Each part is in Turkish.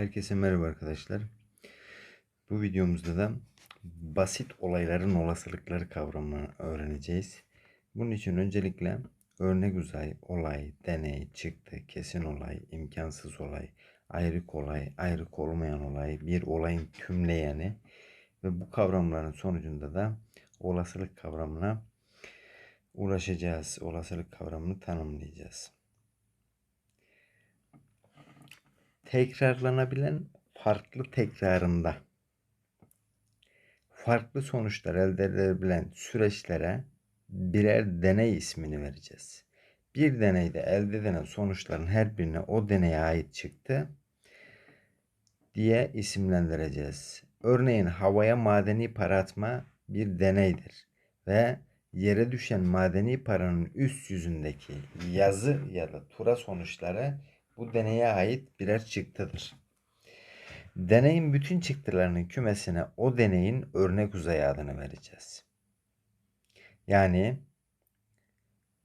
Herkese merhaba arkadaşlar. Bu videomuzda da basit olayların olasılıkları kavramını öğreneceğiz. Bunun için öncelikle örnek uzay, olay, deney, çıktı, kesin olay, imkansız olay, ayrık olay, ayrık olmayan olay, bir olayın tümleyeni ve bu kavramların sonucunda da olasılık kavramına ulaşacağız. Olasılık kavramını tanımlayacağız. Tekrarlanabilen farklı tekrarında farklı sonuçlar elde edilebilen süreçlere birer deney ismini vereceğiz. Bir deneyde elde edilen sonuçların her birine o deneye ait çıktı diye isimlendireceğiz. Örneğin havaya madeni para atma bir deneydir ve yere düşen madeni paranın üst yüzündeki yazı ya da tura sonuçları bu deneye ait birer çıktıdır. Deneyin bütün çıktılarının kümesine o deneyin örnek uzayı adını vereceğiz. Yani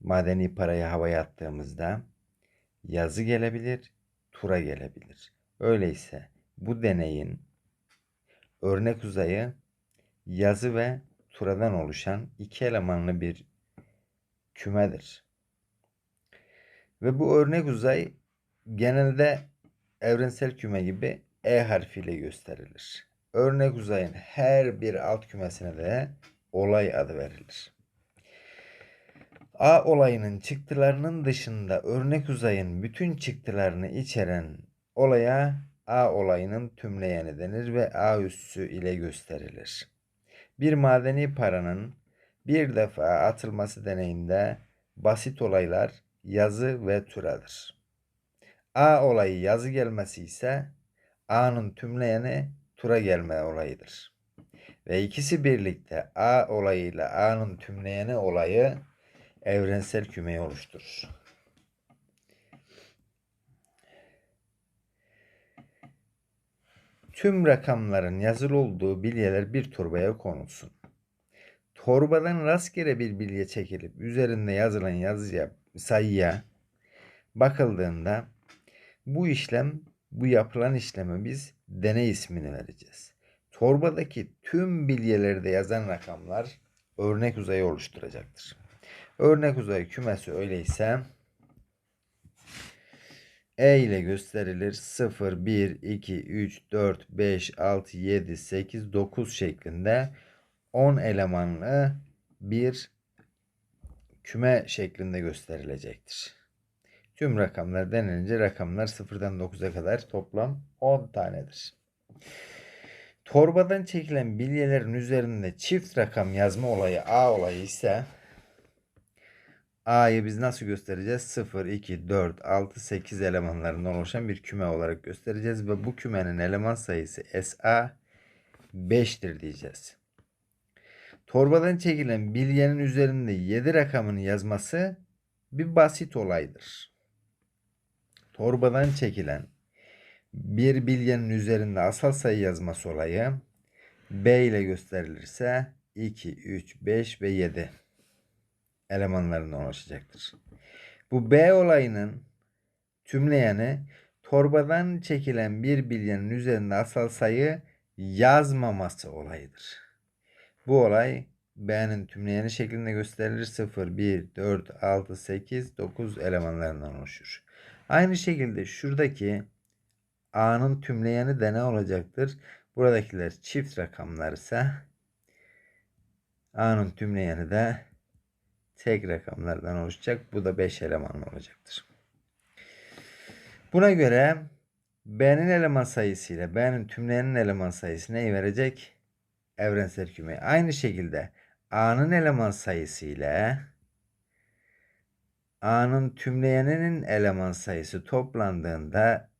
madeni parayı havaya attığımızda yazı gelebilir, tura gelebilir. Öyleyse bu deneyin örnek uzayı yazı ve turadan oluşan iki elemanlı bir kümedir. Ve bu örnek uzay genelde evrensel küme gibi E harfiyle gösterilir. Örnek uzayın her bir alt kümesine de olay adı verilir. A olayının çıktılarının dışında örnek uzayın bütün çıktılarını içeren olaya A olayının tümleyeni denir ve A üssü ile gösterilir. Bir madeni paranın bir defa atılması deneyinde basit olaylar yazı ve turadır. A olayı yazı gelmesi ise A'nın tümleyeni tura gelme olayıdır. Ve ikisi birlikte A olayıyla A'nın tümleyeni olayı evrensel kümeyi oluşturur. Tüm rakamların yazılı olduğu bilyeler bir torbaya konulsun. Torbadan rastgele bir bilye çekilip üzerinde yazılan yazıya, sayıya bakıldığında bu işlem, bu yapılan işleme biz deney ismini vereceğiz. Torbadaki tüm bilyelerde yazan rakamlar örnek uzayı oluşturacaktır. Örnek uzay kümesi öyleyse E ile gösterilir. 0, 1, 2, 3, 4, 5, 6, 7, 8, 9 şeklinde 10 elemanlı bir küme şeklinde gösterilecektir. Tüm rakamlar denenince rakamlar 0'dan 9'a kadar toplam 10 tanedir. Torbadan çekilen bilyelerin üzerinde çift rakam yazma olayı A olayı ise A'yı biz nasıl göstereceğiz? 0, 2, 4, 6, 8 elemanlarından oluşan bir küme olarak göstereceğiz ve bu kümenin eleman sayısı SA 5'tir diyeceğiz. Torbadan çekilen bilyenin üzerinde 7 rakamını yazması bir basit olaydır torbadan çekilen bir bilyenin üzerinde asal sayı yazması olayı B ile gösterilirse 2, 3, 5 ve 7 elemanlarından oluşacaktır. Bu B olayının tümleyeni torbadan çekilen bir bilyenin üzerinde asal sayı yazmaması olayıdır. Bu olay B'nin tümleyeni şeklinde gösterilir. 0, 1, 4, 6, 8, 9 elemanlarından oluşur. Aynı şekilde şuradaki A'nın tümleyeni de ne olacaktır? Buradakiler çift rakamlar ise A'nın tümleyeni de tek rakamlardan oluşacak. Bu da 5 eleman olacaktır. Buna göre B'nin eleman sayısı ile B'nin tümleyenin eleman sayısı neyi verecek? Evrensel küme. Aynı şekilde A'nın eleman sayısı ile A'nın tümleyeninin eleman sayısı toplandığında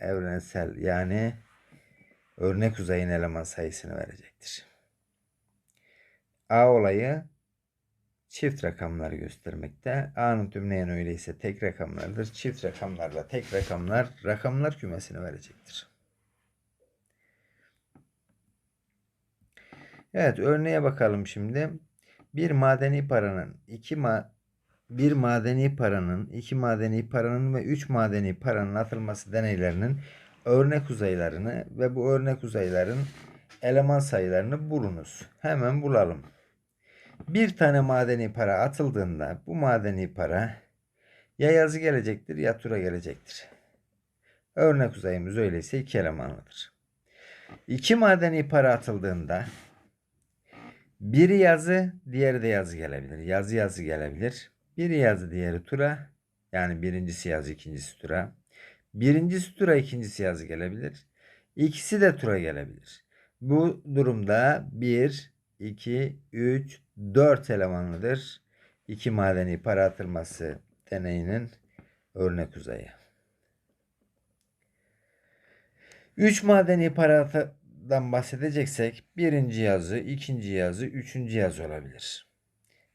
evrensel yani örnek uzayın eleman sayısını verecektir. A olayı çift rakamları göstermekte. A'nın tümleyen öyleyse tek rakamlardır. Çift rakamlarla tek rakamlar rakamlar kümesini verecektir. Evet örneğe bakalım şimdi. Bir madeni paranın iki ma bir madeni paranın, iki madeni paranın ve üç madeni paranın atılması deneylerinin örnek uzaylarını ve bu örnek uzayların eleman sayılarını bulunuz. Hemen bulalım. Bir tane madeni para atıldığında bu madeni para ya yazı gelecektir ya tura gelecektir. Örnek uzayımız öyleyse iki elemanlıdır. İki madeni para atıldığında biri yazı, diğeri de yazı gelebilir. Yazı yazı gelebilir. Biri yazı, diğeri tura. Yani birincisi yazı, ikincisi tura. Birincisi tura, ikincisi yazı gelebilir. İkisi de tura gelebilir. Bu durumda 1, 2, 3, 4 elemanlıdır. İki madeni para atılması deneyinin örnek uzayı. 3 madeni paradan bahsedeceksek birinci yazı, ikinci yazı, üçüncü yazı olabilir.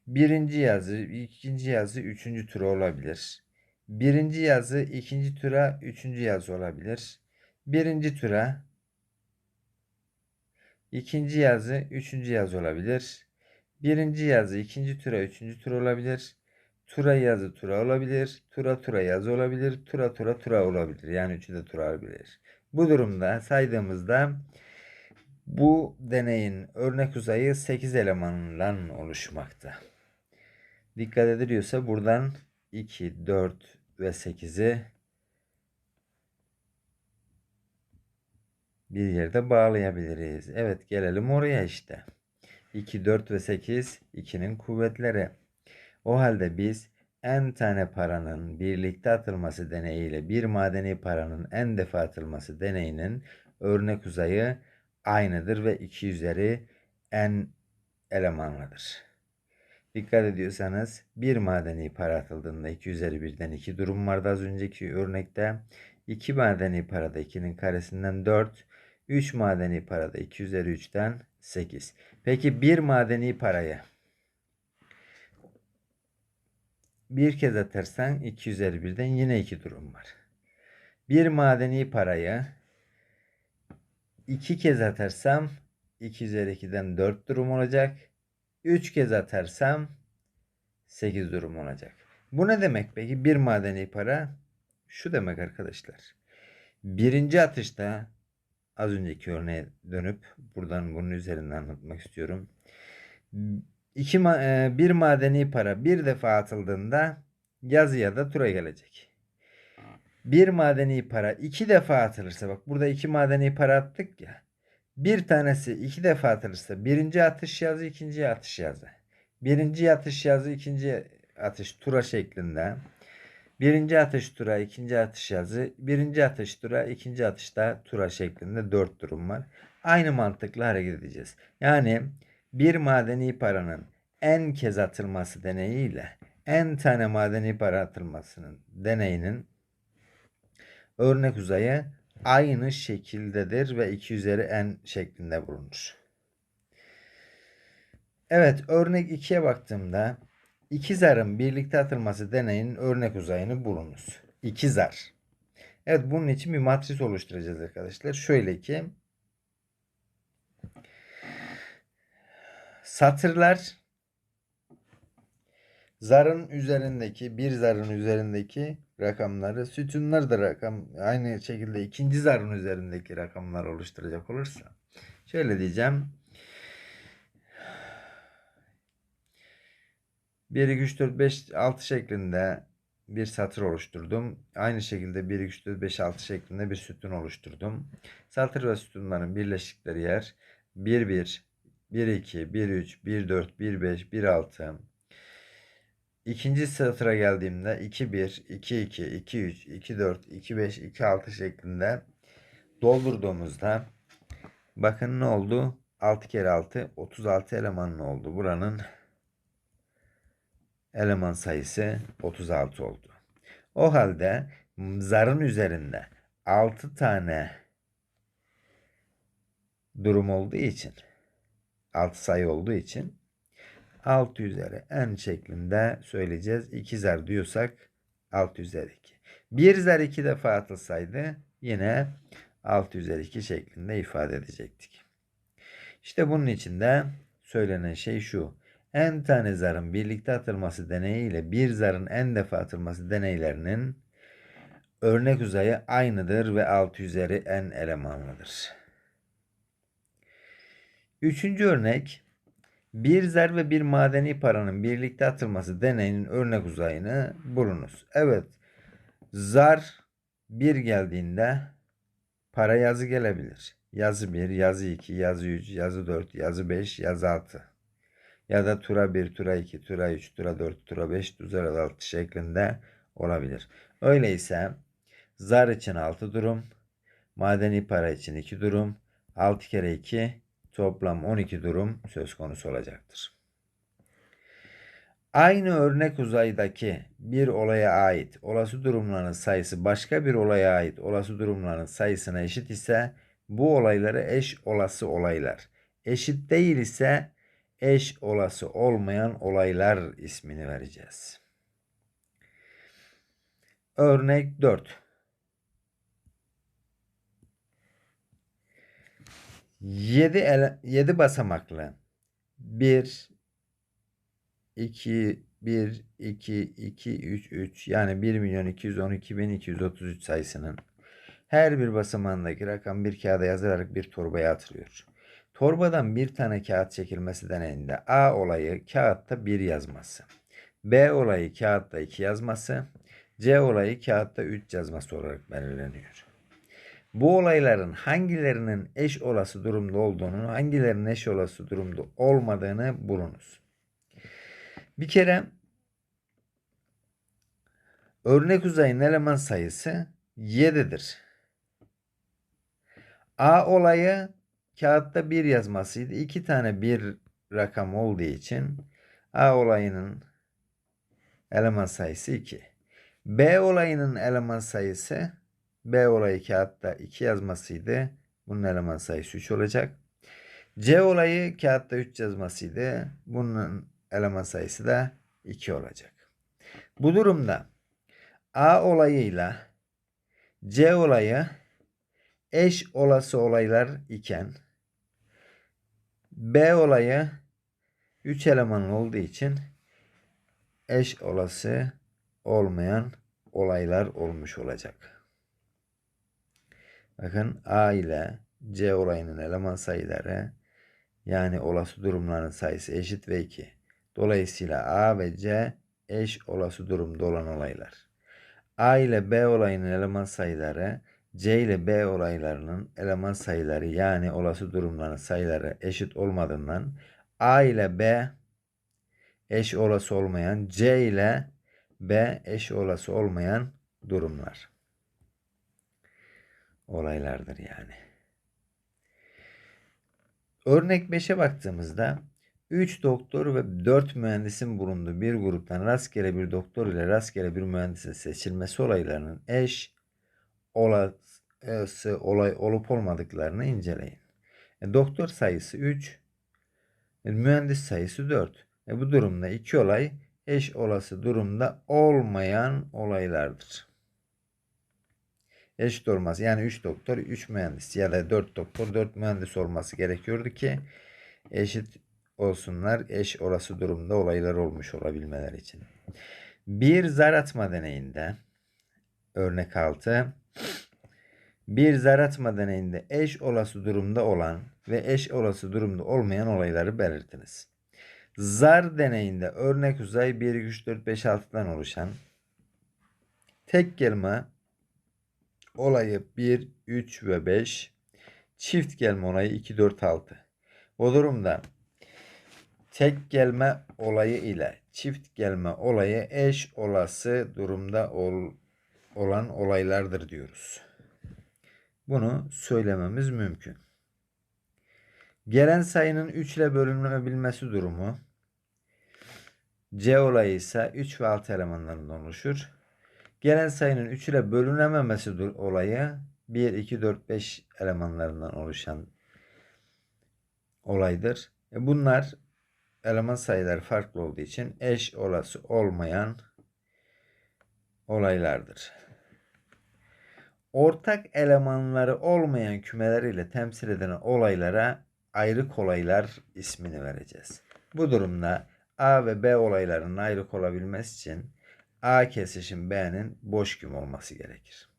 Birinci yazı, ikinci yazı, üçüncü tura olabilir. Birinci yazı, ikinci tura, üçüncü yazı olabilir. Birinci tura, ikinci yazı, üçüncü yazı olabilir. Birinci yazı, ikinci tura, üçüncü tura olabilir. Tura yazı tura olabilir. Tura tura yazı olabilir. Tura tura tura olabilir. Yani üçü de tura olabilir. Bu durumda saydığımızda bu deneyin örnek uzayı 8 elemandan oluşmakta. Dikkat ediliyorsa buradan 2, 4 ve 8'i bir yerde bağlayabiliriz. Evet gelelim oraya işte. 2, 4 ve 8 2'nin kuvvetleri. O halde biz n tane paranın birlikte atılması deneyiyle bir madeni paranın n defa atılması deneyinin örnek uzayı aynıdır ve 2 üzeri n elemanlıdır. Dikkat ediyorsanız bir madeni para atıldığında 2 üzeri 1'den 2 durum vardı az önceki örnekte. 2 madeni parada 2'nin karesinden 4. 3 madeni parada 2 üzeri 3'ten 8. Peki bir madeni paraya bir kez atarsan 2 üzeri 1'den yine 2 durum var. Bir madeni parayı iki kez atarsam 2 üzeri 2'den 4 durum olacak. 3 kez atarsam 8 durum olacak. Bu ne demek peki? Bir madeni para şu demek arkadaşlar. Birinci atışta az önceki örneğe dönüp buradan bunun üzerinden anlatmak istiyorum. İki e, bir madeni para bir defa atıldığında yazı ya da tura gelecek. Bir madeni para iki defa atılırsa bak burada iki madeni para attık ya. Bir tanesi iki defa atılırsa birinci atış yazı ikinci atış yazı. Birinci atış yazı ikinci atış tura şeklinde. Birinci atış tura, ikinci atış yazı, birinci atış tura, ikinci atışta tura şeklinde dört durum var. Aynı mantıkla hareket edeceğiz. Yani bir madeni paranın en kez atılması deneyiyle en tane madeni para atılmasının deneyinin örnek uzayı aynı şekildedir ve 2 üzeri n şeklinde bulunur. Evet örnek 2'ye baktığımda iki zarın birlikte atılması deneyinin örnek uzayını bulunuz. İki zar. Evet bunun için bir matris oluşturacağız arkadaşlar. Şöyle ki satırlar zarın üzerindeki bir zarın üzerindeki rakamları sütunlar da rakam aynı şekilde ikinci zarın üzerindeki rakamlar oluşturacak olursa şöyle diyeceğim 1 2 3 4 5 6 şeklinde bir satır oluşturdum. Aynı şekilde 1 2 3 4 5 6 şeklinde bir sütun oluşturdum. Satır ve sütunların birleştikleri yer 1 1 1 2 1 3 1 4 1 5 1 6 İkinci satıra geldiğimde 2 1 2 2 2 3 2 4 2 5 2 6 şeklinde doldurduğumuzda bakın ne oldu? 6 kere 6 36 elemanlı oldu. Buranın eleman sayısı 36 oldu. O halde zarın üzerinde 6 tane durum olduğu için 6 sayı olduğu için 6 üzeri n şeklinde söyleyeceğiz. 2 zar diyorsak 6 üzeri 2. 1 zar 2 defa atılsaydı yine 6 üzeri 2 şeklinde ifade edecektik. İşte bunun için de söylenen şey şu. n tane zarın birlikte atılması deneyiyle bir zarın n defa atılması deneylerinin örnek uzayı aynıdır ve 6 üzeri n elemanlıdır. Üçüncü örnek bir zar ve bir madeni paranın birlikte atılması deneyinin örnek uzayını bulunuz. Evet zar bir geldiğinde para yazı gelebilir. Yazı 1, yazı 2, yazı 3, yazı 4, yazı 5, yazı 6. Ya da tura 1, tura 2, tura 3, tura 4, tura 5, tura 6 şeklinde olabilir. Öyleyse zar için 6 durum, madeni para için 2 durum, 6 kere 2 toplam 12 durum söz konusu olacaktır. Aynı örnek uzaydaki bir olaya ait olası durumların sayısı başka bir olaya ait olası durumların sayısına eşit ise bu olaylara eş olası olaylar. Eşit değil ise eş olası olmayan olaylar ismini vereceğiz. Örnek 4. 7 ele, 7 basamaklı 1 2 1 2 2 3 3 yani 1 milyon 212 bin 233 sayısının her bir basamağındaki rakam bir kağıda yazılarak bir torbaya atılıyor. Torbadan bir tane kağıt çekilmesi deneyinde A olayı kağıtta 1 yazması. B olayı kağıtta 2 yazması. C olayı kağıtta 3 yazması olarak belirleniyor. Bu olayların hangilerinin eş olası durumda olduğunu, hangilerinin eş olası durumda olmadığını bulunuz. Bir kere örnek uzayın eleman sayısı 7'dir. A olayı kağıtta 1 yazmasıydı. 2 tane bir rakam olduğu için A olayının eleman sayısı 2. B olayının eleman sayısı B olayı kağıtta 2 yazmasıydı. Bunun eleman sayısı 3 olacak. C olayı kağıtta 3 yazmasıydı. Bunun eleman sayısı da 2 olacak. Bu durumda A olayıyla C olayı eş olası olaylar iken B olayı 3 eleman olduğu için eş olası olmayan olaylar olmuş olacak. Bakın A ile C olayının eleman sayıları yani olası durumların sayısı eşit ve 2. Dolayısıyla A ve C eş olası durumda olan olaylar. A ile B olayının eleman sayıları C ile B olaylarının eleman sayıları yani olası durumların sayıları eşit olmadığından A ile B eş olası olmayan C ile B eş olası olmayan durumlar. Olaylardır yani. Örnek 5'e baktığımızda 3 doktor ve 4 mühendisin bulunduğu bir gruptan rastgele bir doktor ile rastgele bir mühendisin seçilmesi olaylarının eş olası olay olup olmadıklarını inceleyin. E, doktor sayısı 3, e, mühendis sayısı 4. E, bu durumda iki olay eş olası durumda olmayan olaylardır. Eşit olması yani 3 doktor 3 mühendis ya da 4 doktor 4 mühendis olması gerekiyordu ki eşit olsunlar eş olası durumda olaylar olmuş olabilmeleri için. Bir zar atma deneyinde örnek 6 bir zar atma deneyinde eş olası durumda olan ve eş olası durumda olmayan olayları belirtiniz. Zar deneyinde örnek uzay 1, 2, 3, 4, 5, 6'dan oluşan tek gelme olayı 1, 3 ve 5, çift gelme olayı 2, 4, 6. O durumda tek gelme olayı ile çift gelme olayı eş olası durumda ol, olan olaylardır diyoruz. Bunu söylememiz mümkün. Gelen sayının 3 ile bölünebilmesi durumu C olayı ise 3 ve 6 elemanlarından oluşur. Gelen sayının 3 ile bölünememesi olayı 1, 2, 4, 5 elemanlarından oluşan olaydır. E bunlar eleman sayıları farklı olduğu için eş olası olmayan olaylardır. Ortak elemanları olmayan kümeler ile temsil edilen olaylara ayrık olaylar ismini vereceğiz. Bu durumda A ve B olaylarının ayrık olabilmesi için A kesişim B'nin boş küme olması gerekir.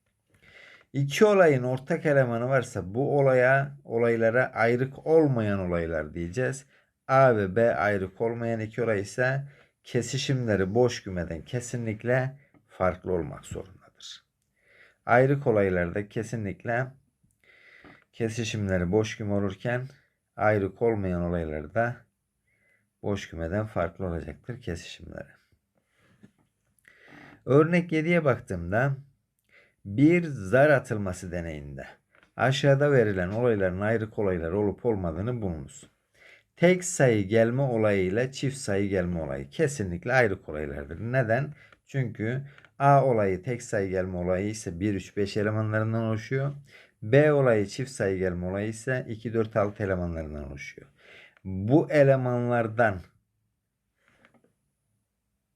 İki olayın ortak elemanı varsa bu olaya olaylara ayrık olmayan olaylar diyeceğiz. A ve B ayrık olmayan iki olay ise kesişimleri boş kümeden kesinlikle farklı olmak zorundadır. Ayrık olaylarda kesinlikle kesişimleri boş küme olurken ayrık olmayan olaylarda boş kümeden farklı olacaktır kesişimleri. Örnek 7'ye baktığımda bir zar atılması deneyinde aşağıda verilen olayların ayrık olaylar olup olmadığını bulunuz. Tek sayı gelme olayı ile çift sayı gelme olayı kesinlikle ayrık olaylardır. Neden? Çünkü A olayı tek sayı gelme olayı ise 1, 3, 5 elemanlarından oluşuyor. B olayı çift sayı gelme olayı ise 2, 4, 6 elemanlarından oluşuyor. Bu elemanlardan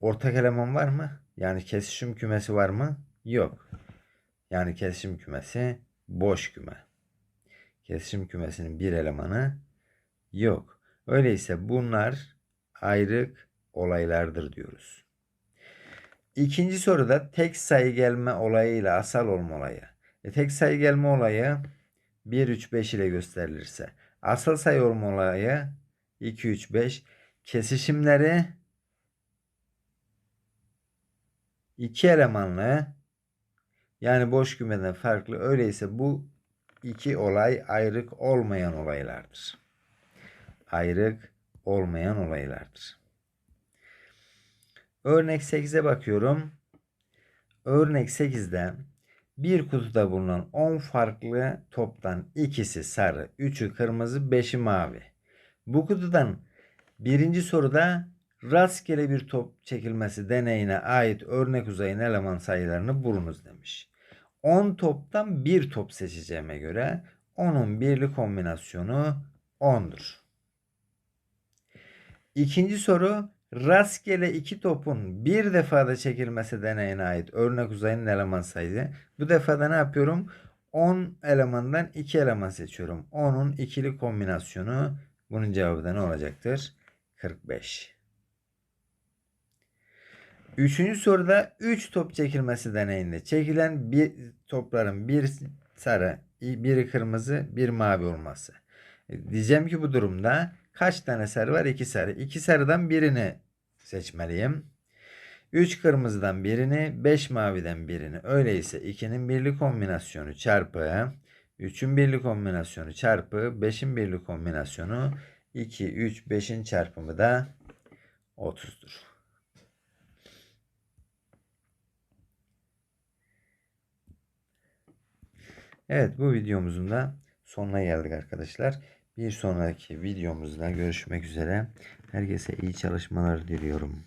ortak eleman var mı? Yani kesişim kümesi var mı? Yok. Yani kesişim kümesi boş küme. Kesişim kümesinin bir elemanı yok. Öyleyse bunlar ayrık olaylardır diyoruz. İkinci soruda tek sayı gelme olayıyla asal olma olayı. E, tek sayı gelme olayı 1, 3, 5 ile gösterilirse. Asal sayı olma olayı 2, 3, 5. Kesişimleri iki elemanlı yani boş kümeden farklı. Öyleyse bu iki olay ayrık olmayan olaylardır. Ayrık olmayan olaylardır. Örnek 8'e bakıyorum. Örnek 8'de bir kutuda bulunan 10 farklı toptan ikisi sarı, 3'ü kırmızı, 5'i mavi. Bu kutudan birinci soruda rastgele bir top çekilmesi deneyine ait örnek uzayın eleman sayılarını bulunuz demiş. 10 toptan bir top seçeceğime göre onun birli kombinasyonu 10'dur. İkinci soru rastgele iki topun bir defada çekilmesi deneyine ait örnek uzayın eleman sayısı. Bu defada ne yapıyorum? 10 elemandan 2 eleman seçiyorum. 10'un ikili kombinasyonu bunun cevabı da ne olacaktır? 45. Üçüncü soruda 3 top çekilmesi deneyinde çekilen bir topların bir sarı, biri kırmızı, bir mavi olması. E, diyeceğim ki bu durumda kaç tane sarı var? 2 sarı. 2 sarıdan birini seçmeliyim. 3 kırmızıdan birini, 5 maviden birini. Öyleyse 2'nin birli kombinasyonu çarpı 3'ün birli kombinasyonu çarpı 5'in birli kombinasyonu 2, 3, 5'in çarpımı da 30'dur. Evet bu videomuzun da sonuna geldik arkadaşlar. Bir sonraki videomuzda görüşmek üzere. Herkese iyi çalışmalar diliyorum.